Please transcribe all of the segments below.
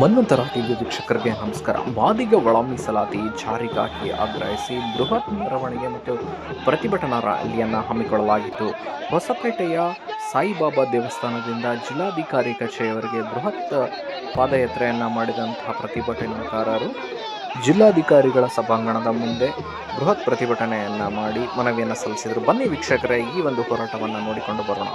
ಮನ್ವಂತರ TV ವೀಕ್ಷಕರಿಗೆ ನಮಸ್ಕಾರ. ವಾದಿಗೆ ಒಳ ಮೀಸಲಾತಿ ಜಾರಿಗಾಗಿ ಆಗ್ರಹಿಸಿ ಬೃಹತ್ ಮೆರವಣಿಗೆ ಮತ್ತು ಪ್ರತಿಭಟನಾ ರ್ಯಾಲಿಯನ್ನು ಹಮ್ಮಿಕೊಳ್ಳಲಾಗಿತ್ತು. ಹೊಸಪೇಟೆಯ ಸಾಯಿಬಾಬಾ ದೇವಸ್ಥಾನದಿಂದ ಜಿಲ್ಲಾಧಿಕಾರಿ ಕಚೇರಿಯವರೆಗೆ ಬೃಹತ್ ಪಾದಯಾತ್ರೆಯನ್ನು ಮಾಡಿದಂತಹ ಪ್ರತಿಭಟನಾಕಾರರು ಜಿಲ್ಲಾಧಿಕಾರಿಗಳ ಸಭಾಂಗಣದ ಮುಂದೆ ಬೃಹತ್ ಪ್ರತಿಭಟನೆಯನ್ನು ಮಾಡಿ ಮನವಿಯನ್ನು ಸಲ್ಲಿಸಿದರು. ಬನ್ನಿ ವೀಕ್ಷಕರೇ, ಈ ಒಂದು ಹೋರಾಟವನ್ನು ನೋಡಿಕೊಂಡು ಬರೋಣ.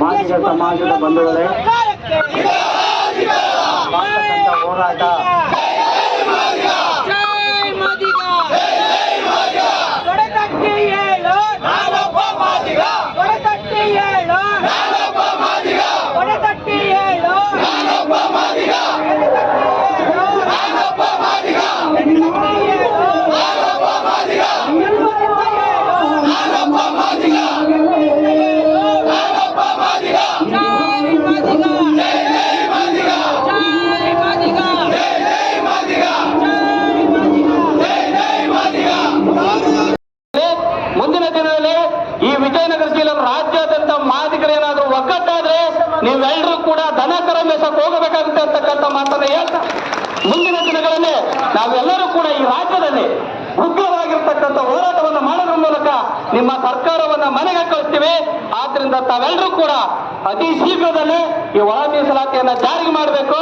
ಮಾದಿಗ ಸಮಾಜದ ಬಂಧುಗಳೇ ಹೋರಾಟ ಮುಂದಿನ ದಿನದಲ್ಲಿ ಈ ವಿಜಯನಗರ ಜಿಲ್ಲೆ ರಾಜ್ಯಾದ್ಯಂತ ಮಾದಿಗರೇನಾದ್ರೂ ಒಗ್ಗಟ್ಟಾದ್ರೆ ನೀವೆಲ್ಲರೂ ಕೂಡ ದನ ಕರ ಮೇಸಕ್ಕೆ ಹೋಗಬೇಕಾಗುತ್ತೆ ಅಂತಕ್ಕಂಥ ಮಾತನ್ನ ಹೇಳ್ತಾ ಮುಂದಿನ ದಿನಗಳಲ್ಲಿ ನಾವೆಲ್ಲರೂ ಕೂಡ ಈ ರಾಜ್ಯದಲ್ಲಿ ಉಗ್ರವಾಗಿರ್ತಕ್ಕಂಥ ಹೋರಾಟವನ್ನು ಮಾಡೋದ್ರ ಮೂಲಕ ನಿಮ್ಮ ಸರ್ಕಾರವನ್ನ ಮನೆಗೆ ಕಳಿಸ್ತೀವಿ. ಆದ್ರಿಂದ ತಾವೆಲ್ಲರೂ ಕೂಡ ಅತಿ ಶೀಘ್ರದಲ್ಲಿ ಈ ಒಳ ಮೀಸಲಾತಿಯನ್ನ ಜಾರಿಗೆ ಮಾಡಬೇಕು.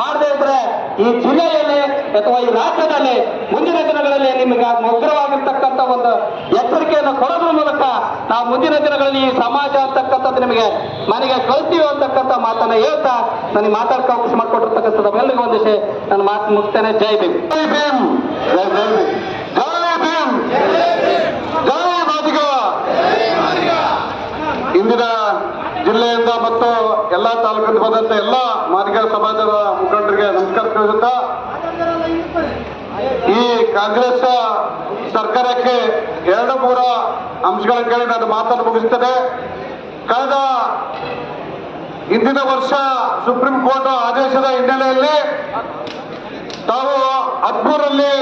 ಮಾಡದೇ ಇದ್ರೆ ಈ ಜಿಲ್ಲೆಯಲ್ಲಿ ಅಥವಾ ಈ ರಾಜ್ಯದಲ್ಲಿ ಮುಂದಿನ ದಿನಗಳಲ್ಲಿ ನಿಮಗೆ ಉಗ್ರವಾಗಿರ್ತಕ್ಕಂಥ ಒಂದು ಎಚ್ಚರಿಕೆಯನ್ನು ಕೊಡೋದ್ರ ಮೂಲಕ ನಾವು ಮುಂದಿನ ದಿನಗಳಲ್ಲಿ ಈ ಸಮಾಜ ಅಂತಕ್ಕಂಥದ್ದು ನಿಮಗೆ ಮನೆಗೆ ಕಳಿಸ್ತೀವಿ ಅಂತಕ್ಕಂಥ ಮಾತನ್ನ ಹೇಳ್ತಾ ನನಗೆ ಮಾತಾಡ್ತಾ ಅವಕಾಶ ಮಾಡಿಕೊಟ್ಟಿರ್ತಕ್ಕಂಥ ತಮ್ಮೆಲ್ಲರಿಗೂ ಒಂದಿಷ್ಟು ನನ್ನ ಮಾತು ಮುಗಿಸ್ತೇನೆ. ಜೈ ಭೀಮ್. ಜೈ ಭೀಮ್. ಜೈ ಭೀಮ್ ಜೈ ಭೀಮ್ ಜೈ ಮಾದಿಗ ಇಂದಿನ ಜಿಲ್ಲೆಯಿಂದ ಮತ್ತು ಎಲ್ಲ ತಾಲೂಕಿಂದ ಬಂದಂತೆ ಎಲ್ಲ ಮಾದಿಗ ಸಮಾಜದ ಮುಖಂಡರಿಗೆ ನಮಸ್ಕಾರ ತಿಳಿಸುತ್ತಾ, ಈ ಕಾಂಗ್ರೆಸ್ ಸರ್ಕಾರಕ್ಕೆ ಎರಡು ಮೂರ ಅಂಶಗಳ ಕೇಳಿ ನಾನು ಮಾತನ್ನು ಮುಗಿಸ್ತೇನೆ ಕಳೆದ ಹಿಂದಿನ ವರ್ಷ ಸುಪ್ರೀಂ ಕೋರ್ಟ್ ಆದೇಶದ ಹಿನ್ನೆಲೆಯಲ್ಲಿ ತಾವು ಹದ್ಮೂರಲ್ಲಿ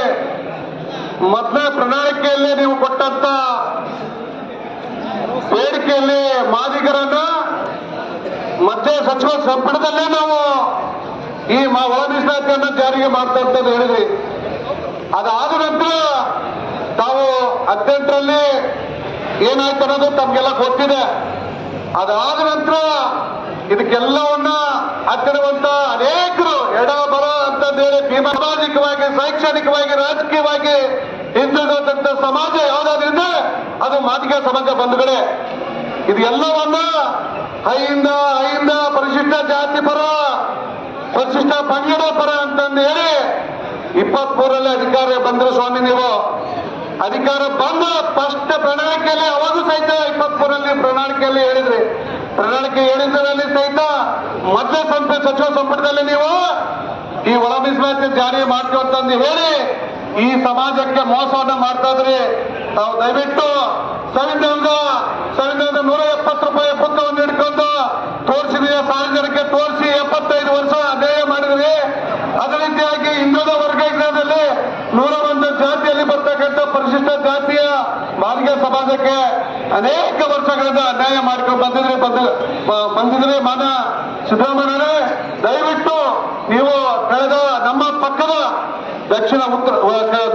ಮೊದಲೇ ಪ್ರಣಾಳಿಕೆಯಲ್ಲಿ ನೀವು ಕೊಟ್ಟಂತ ಬೇಡಿಕೆಯಲ್ಲಿ ಮಾದಿಗರನ್ನ ಮತ್ತೆ ಸಚಿವ ಸಂಪುಟದಲ್ಲೇ ನಾವು ಈ ಮೀಸಲಾತಿಯನ್ನ ಜಾರಿಗೆ ಮಾಡ್ತಾ ಅಂತ ಹೇಳಿದ್ರಿ. ಅದಾದ ನಂತರ ತಾವು ಹದಿನೆಂಟರಲ್ಲಿ ಏನಾಯ್ತು ಅನ್ನೋದು ತಮ್ಗೆಲ್ಲ ಗೊತ್ತಿದೆ. ಅದಾದ ನಂತರ ಇದಕ್ಕೆಲ್ಲವನ್ನ ಹತ್ತಿರುವಂತ ಅನೇಕರು ಎಡ ಬರ ಅಂತ ಭೀಮ ಸಾಮಾಜಿಕವಾಗಿ ಶೈಕ್ಷಣಿಕವಾಗಿ ರಾಜಕೀಯವಾಗಿ ಹಿಂದುಳಿದಂತ ಸಮಾಜ ಯಾವ್ದಾದ್ರಿಂದ? ಅದು ಮಾತಿಗೆ ಸಮಾಜ ಬಂಧುಗಳೇ ಇದು ಎಲ್ಲವನ್ನ ಹೈಯಿಂದ ಐಂದ ಪರಿಶಿಷ್ಟ ಜಾತಿ ಪರ, ಪರಿಶಿಷ್ಟ ಪಂಗಡ ಪರ ಅಂತಂದು ಹೇಳಿ ಇಪ್ಪತ್ತ್ ಮೂರಲ್ಲಿ ಅಧಿಕಾರ ಬಂದ್ರು ಸ್ವಾಮಿ ನೀವು. ಅಧಿಕಾರ ಬಂದ ಫಸ್ಟ್ ಪ್ರಣಾಳಿಕೆಯಲ್ಲಿ ಅವಾಗೂ ಸಹಿತ ಇಪ್ಪತ್ತ್ ಮೂರಲ್ಲಿ ಪ್ರಣಾಳಿಕೆಯಲ್ಲಿ ಹೇಳಿದ್ರಿ. ಪ್ರಣಾಳಿಕೆ ಹೇಳಿದ್ರಲ್ಲಿ ಸಹಿತ ಮತ್ತೆ ಸಂಪುಟ ಸಚಿವ ಸಂಪುಟದಲ್ಲಿ ನೀವು ಈ ಒಳ ಮೀಸಲಾತಿ ಜಾರಿ ಮಾಡ್ತೀವಿ ಅಂತಂದು ಹೇಳಿ ಈ ಸಮಾಜಕ್ಕೆ ಮೋಸವನ್ನ ಮಾಡ್ತಾ ಇದ್ರಿ. ತಾವು ದಯವಿಟ್ಟು ಸಂವಿಧಾನದ ಸಂವಿಧಾನದ ನೂರ ಎಪ್ಪತ್ತು ರೂಪಾಯಿ ಪುಸ್ತಕವನ್ನು ಇಟ್ಕೊಂಡು ತೋರಿಸಿದ್ರಿ, ಸಾರ್ವಜನಿಕರಿಗೆ ತೋರಿಸಿ ಎಪ್ಪತ್ತೈದು ವರ್ಷ ಅಧ್ಯಯನ ಮಾಡಿದ್ರಿ. ಅದೇ ರೀತಿಯಾಗಿ ಹಿಂದುಳಿದ ವರ್ಗದಲ್ಲಿ ನೂರ ಒಂದು ಜಾತಿಯಲ್ಲಿ ಬರ್ತಕ್ಕಂಥ ಪರಿಶಿಷ್ಟ ಜಾತಿಯ ಮಾರ್ಗ ಸಮಾಜಕ್ಕೆ ಅನೇಕ ವರ್ಷಗಳಿಂದ ಅನ್ಯಾಯ ಮಾಡ್ಕೊಂಡು ಬಂದಿದ್ರೆ ಬಂದಿದ್ರಿ ಮಾನ ಸಿದ್ದರಾಮಯ್ಯ ದಯವಿಟ್ಟು ನೀವು ಕಳೆದ ನಮ್ಮ ಪಕ್ಕದ ದಕ್ಷಿಣ ಉತ್ತರ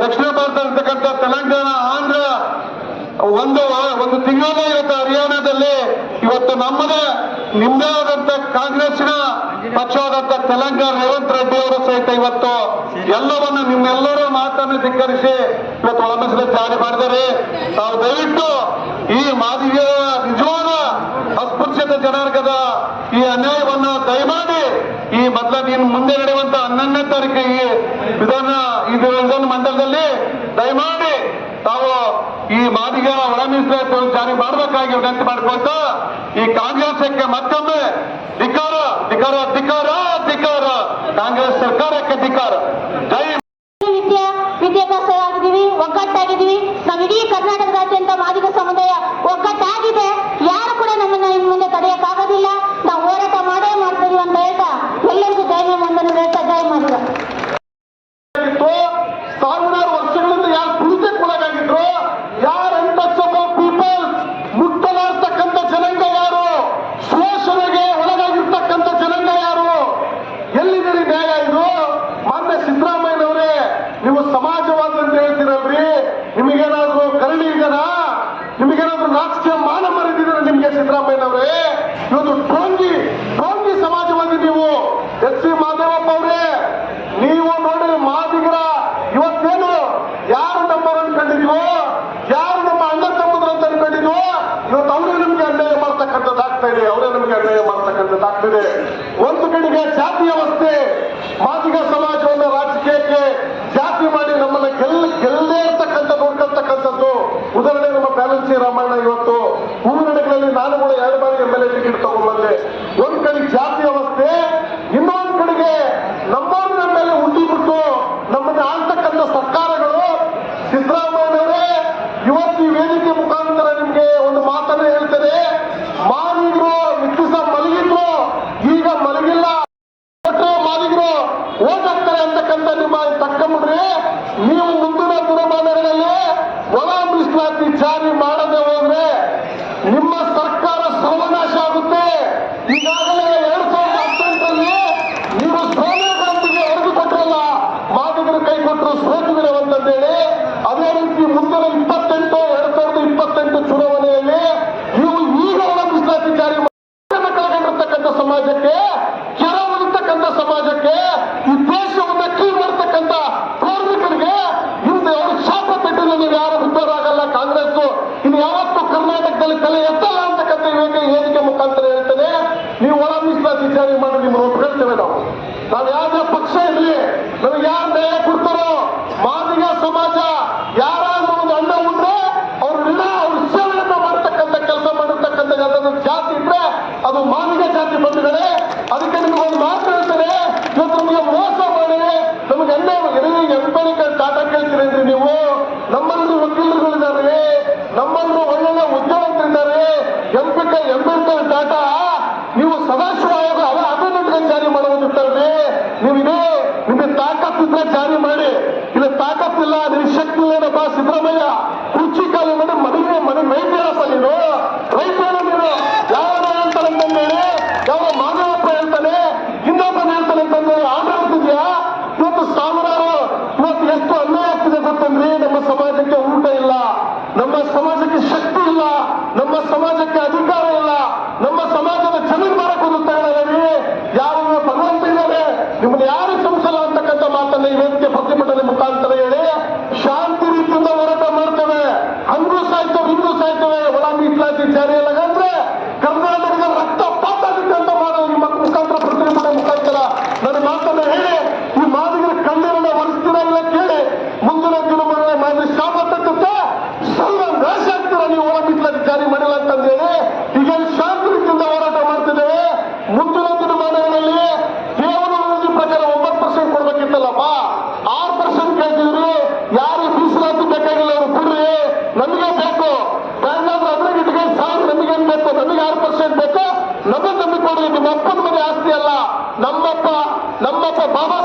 ದಕ್ಷಿಣ ಭಾರತ ಇರ್ತಕ್ಕಂಥ ತೆಲಂಗಾಣ, ಆಂಧ್ರ, ಒಂದು ಒಂದು ತಿಂಗಳ ಇವತ್ತು ಹರಿಯಾಣದಲ್ಲಿ. ಇವತ್ತು ನಮ್ಮದೇ ನಿಮ್ಮದೇ ಆದಂತ ಕಾಂಗ್ರೆಸ್ನ ಪಕ್ಷವಾದಂತ ತೆಲಂಗಾಣ ರೇವಂತ್ ರೆಡ್ಡಿ ಅವರು ಸಹಿತ ಇವತ್ತು ಎಲ್ಲವನ್ನು ನಿಮ್ಮೆಲ್ಲರ ಮಾತನ್ನು ಧಿಕ್ಕರಿಸಿ ಇವತ್ತು ಒಳಮಿಸಲು ಜಾರಿ ಮಾಡಿದರೆ ತಾವು ದಯವಿಟ್ಟು ಈ ಮಾದಿಗೆಯ ನಿಜವಾದ ಅಸ್ಪೃಶ್ಯತ ಜನಾರ್ಗದ ಈ ಅನ್ಯಾಯವನ್ನು ದಯಮಾಡಿ ಈ ಮೊದಲ ನೀನು ಮುಂದೆ ನಡೆಯುವಂತ ಹನ್ನೊಂದನೇ ತಾರೀಕು ಈ ವಿಧಾನ, ಈ ಮಂಡಲದಲ್ಲಿ ದಯಮಾಡಿ ತಾವು ಈ ಮಾದಿಗ ಒಳ ಮೀಸಲಾತಿ ಜಾರಿ ಮಾಡಬೇಕಾಗಿ ವಿನಂತಿ ಮಾಡಿಕೊಳ್ತಾ, ಈ ಕಾಂಗ್ರೆಸ್ಗೆ ಮತ್ತೊಮ್ಮೆ ಧಿಕಾರ ಧಿಕಾರ ಧಿಕಾರ ಧಿಕಾರ. ಕಾಂಗ್ರೆಸ್ ಸರ್ಕಾರಕ್ಕೆ ಧಿಕಾರ. ಜೈ ವಿದ್ಯೆ ವಿದ್ಯಾಭ್ಯಾಸ ಒಗ್ಗಟ್ಟಾಗಿದ್ದೀವಿ. ನಾವು ಇಡೀ ಕರ್ನಾಟಕ ರಾಜ್ಯಾದ್ಯಂತ ಮಾದಿಗ ಸಮುದಾಯ ಒಗ್ಗಟ್ಟಾಗಿದೆ ಯಾರು ಕೂಡ ನಮ್ಮನ್ನ ಇನ್ ಮುಂದೆ ತಡೆಯಕ್ಕಾಗೋದಿಲ್ಲ ನಾವು ಹೋರಾಟ ಮಾಡೇ ಮಾಡ್ತೀವಿ ಅಂತ ಹೇಳ್ತಾ ಎಲ್ಲರಿಗೂ ದೈವ ಮಂದನ ಹೇಳ್ತಾ ಜೈ ಮಾದಿಗ ಇತ್ತು ಸಾವಿರಾರು ವರ್ಷಗಳಿಂದ ಯಾರು ತುಳಿತಕ್ಕೊಳಗಾಗಿದ್ರು ಯಾರು ಅನ್ಟಚಬಲ್ ಪೀಪಲ್ ಮುಟ್ಟಲಾರ್ತಕ್ಕಂಥ ಜನಾಂಗ ಯಾರು ಶೋಷಣೆಗೆ ಒಳಗಾಗಿರ್ತಕ್ಕಂಥ ಜನಾಂಗ ಯಾರು ಎಲ್ಲಿದ್ದೀರಿ ನ್ಯಾಯ ಇದು ಮಾನ್ಯ ಸಿದ್ದರಾಮಯ್ಯನವರೇ ನೀವು ಸಮಾಜವಾದ ಅಂತ ಹೇಳ್ತೀರಲ್ರಿ ನಿಮಗೇನಾದ್ರೂ ಕರುಣೆ ಇದೆನಾ ನಿಮಗೇನಾದ್ರೂ ರಾಜಕೀಯ ಮಾನ ಮರೆದಿದ್ದೀರ ನಿಮ್ಗೆ ಸಿದ್ದರಾಮಯ್ಯನವರೇ ಇವತ್ತು ಟೋಂಗಿ ಟೋಂಗಿ ಸಮಾಜವಾದಿ ನೀವು ಎಸ್ ಸಿ ಮಾದೇವಪ್ಪ ಅವರೇ ನೀವು ನೋಡಿ ಮಾದಿಗರ ಇವತ್ತೇನು ಯಾರು ನಮ್ಮವರು ಅನ್ಕೊಂಡಿದ್ವೋ ಯಾರು ನಮ್ಮ ಅಣ್ಣ ತಮ್ಮದ್ರು ಅಂತ ಅನ್ಕೊಂಡಿದ್ವೋ ಇವತ್ತು ಅವರೇ ನಮ್ಗೆ ಅನ್ಯಾಯ ಮಾಡ್ತಕ್ಕಂಥದ್ದು ಆಗ್ತಾ ಇದೆ ಅವರೇ ನಮ್ಗೆ ಅನ್ಯಾಯ ಮಾಡ್ತಕ್ಕಂಥದ್ದು ಆಗ್ತಿದೆ ಒಂದು ಕಡೆಗೆ ಜಾತಿ ವ್ಯವಸ್ಥೆ ಮಾದಿಗ ಸಮಾಜವನ್ನು ರಾಜಕೀಯಕ್ಕೆ ಜಾತಿ ಮಾಡಿ ನಮ್ಮನ್ನ ಗೆಲ್ ಗೆಲ್ಲೇ ಇರ್ತಕ್ಕಂಥ ನೋಡ್ಕೊಳ್ತಕ್ಕಂಥದ್ದು ಉದಾಹರಣೆ ನಮ್ಮ ಬ್ಯಾಲೆನ್ಸಿ ರಾಮಾಯಣ ಇವತ್ತು ಹೂವಿನಡೆಗಳಲ್ಲಿ ನಾನು ಕೂಡ ಎರಡು ಬಾರಿ ಎಂ ಎಲ್ ಎ ಟಿಕೆಟ್ ತಗೊಂಡ್ಬಂದೆ ಒಂದ್ ಕಡೆ ಜಾತಿ ವ್ಯವಸ್ಥೆ ಇನ್ನೊಂದ್ ಕಡೆಗೆ ನಮ್ಮವ್ರನ್ನ ಮೇಲೆ ಉಂಡಿ ಬಿಟ್ಟು ನಮ್ಮನ್ನ ಆಳ್ತಕ್ಕಂಥ ಸರ್ಕಾರಗಳು ಸಿದ್ದರಾಮಯ್ಯನವರೇ ಇವತ್ತು ಈ ವೇದಿಕೆ ಮುಖಾಂತರ ನಿಮ್ಗೆ ಒಂದು ಮಾತನ್ನ ಹೇಳ್ತಾರೆ ಮಾದಿಗರು ಇಷ್ಟು ಸಹ ಮಲಗಿದ್ರು ಈಗ ಮಲಗಿಲ್ಲ ಕೊಟ್ರೆ ಮಾದಿಗರು ಓಟ್ ಹಾಕ್ತಾರೆ ಅಂತಕ್ಕಂಥ ನಿಮ್ಮ ತಕ್ಕಂಬಿಡ್ರಿ ನೀವು ಮುಂದಿನ ದಿನಮಾನಗಳಲ್ಲಿ ಒಳ ಮೀಸಲಾತಿ ಜಾರಿ ಮಾಡದೆ ಹೋದ್ರೆ ನಿಮ್ಮ ಸರ್ಕಾರ ಸರ್ವನಾಶ ಆಗುತ್ತೆ ಈಗಾಗಲೇ ಎರಡ್ ಸಾವಿರದ ಹದಿನೆಂಟರಲ್ಲಿ ನೀವು ಸೋನಿಯಾಗಾಂಧಿಗೆ ಹೊರದು ಕೊಟ್ರಲ್ಲ ಮಾದಿಗರು ಕೈ ಕೊಟ್ಟರು ಸೋತಿದ್ರೆ ಅಂತಂದೇಳಿ ಅದೇ ರೀತಿ ಮುಂದಿನ ಇಪ್ಪತ್ತೆಂಟು ಎರಡ್ ಸಾವಿರದ ಇಪ್ಪತ್ತೆಂಟು ಚುನಾವಣೆಯಲ್ಲಿ ನೀವು ಈಗ ಒಳ ಮೀಸಲಾತಿ ಜಾರಿ ಮಾಡಿ ಕಳಕೊಂಡಿರ್ತಕ್ಕಂಥ ಸಮಾಜಕ್ಕೆ ಕೆರ ಹೊಡಿತಕ್ಕಂಥ ಸಮಾಜಕ್ಕೆ ಈ ದೇಶವನ್ನ ಕೀಳು ಮಾಡ್ತಕ್ಕಂಥ ಕಾರ್ಮಿಕರಿಗೆ ಹಿಂದೆ ಅವರು ಶಾಪ ಪೆಟ್ಟಿಲ್ಲ ನೀವು ಯಾರು ಉದ್ಧಾರ ಆಗಲ್ಲ ಕಾಂಗ್ರೆಸ್ ಇನ್ನು ಯಾವತ್ತೂ ಕರ್ನಾಟಕದಲ್ಲಿ ತಲೆ ಎತ್ತಲ್ಲ ಅಂತಕ್ಕಂಥ ವೇದಿಕೆ ವೇದಿಕೆ ಮುಖಾಂತರ ಹೇಳ್ತೇನೆ ನೀವು ಒಳ ಜಾರಿ ಮಾಡಿ ನಿಮ್ಮನ್ನು ಒಪ್ಕೊಳ್ತೇವೆ ನಾವು ನಾವು ಯಾವುದೇ ಪಕ್ಷ ಇರಲಿ ನಮಗೆ ಯಾರು ನ್ಯಾಯ ನಮಗೆ ನಮಗೆ ಕೊಡ್ರಿ ನಿಮ್ಮ ಅಪ್ಪನ ಮನೆ ಆಸ್ತಿ ಅಲ್ಲ ನಮ್ಮಪ್ಪ ನಮ್ಮಪ್ಪ ಬಾಬಾ